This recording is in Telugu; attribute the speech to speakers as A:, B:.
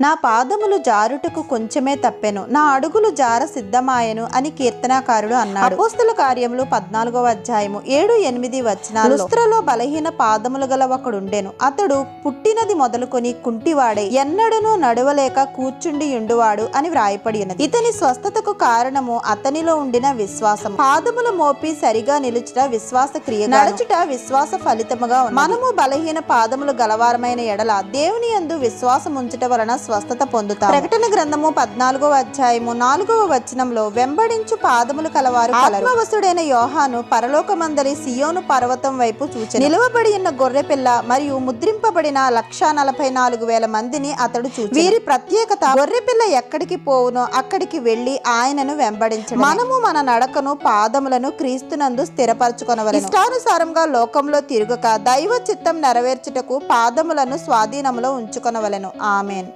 A: నా పాదములు జారుటకు కొంచెమే తప్పెను నా అడుగులు జార సిద్ధమాయను అని కీర్తనాకారుడు అన్నాడు. అపోస్తుల కార్యములు పద్నాలుగవ అధ్యాయము ఏడు ఎనిమిది వచ్చిన లుస్త్రలో బలహీన పాదములు గల ఒకడుండెను. అతడు పుట్టినది మొదలుకొని కుంటివాడే ఎన్నడను నడవలేక కూర్చుండి ఉండువాడు అని వ్రాయపడి ఉన్నది ఇతని స్వస్థతకు కారణము అతనిలో ఉండిన విశ్వాసం పాదములు మోపి సరిగా నిలుచుట విశ్వాస క్రియ నడుచుట విశ్వాస ఫలితముగా మనము బలహీన పాదములు గలవారమైన ఎడల దేవుని యందు విశ్వాసం ఉంచుట వలన స్వస్థత పొందుతాం ప్రకటన గ్రంథము పద్నాలుగవ అధ్యాయము నాలుగవ వచనంలో వెంబడించు పాదములు కలవారు ఆత్మవసుడైన యోహాను పరలోకమందలి సియోను పర్వతం వైపు చూచి నిలువబడి ఉన్న గొర్రె పిల్ల మరియు ముద్రింపబడిన లక్ష నలభై నాలుగు వేల మందిని అతడు చూచి వీరి ప్రత్యేకత గొర్రె పిల్ల ఎక్కడికి పోవునో అక్కడికి వెళ్ళి ఆయనను వెంబడించడం మనము మన నడకను పాదములను క్రీస్తునందు స్థిరపరచుకొనవలెను. ఇష్టానుసారంగా లోకంలో తిరుగక దైవ చిత్తం నెరవేర్చుటకు పాదములను స్వాధీనములో ఉంచుకొనవలెను. ఆమెన్.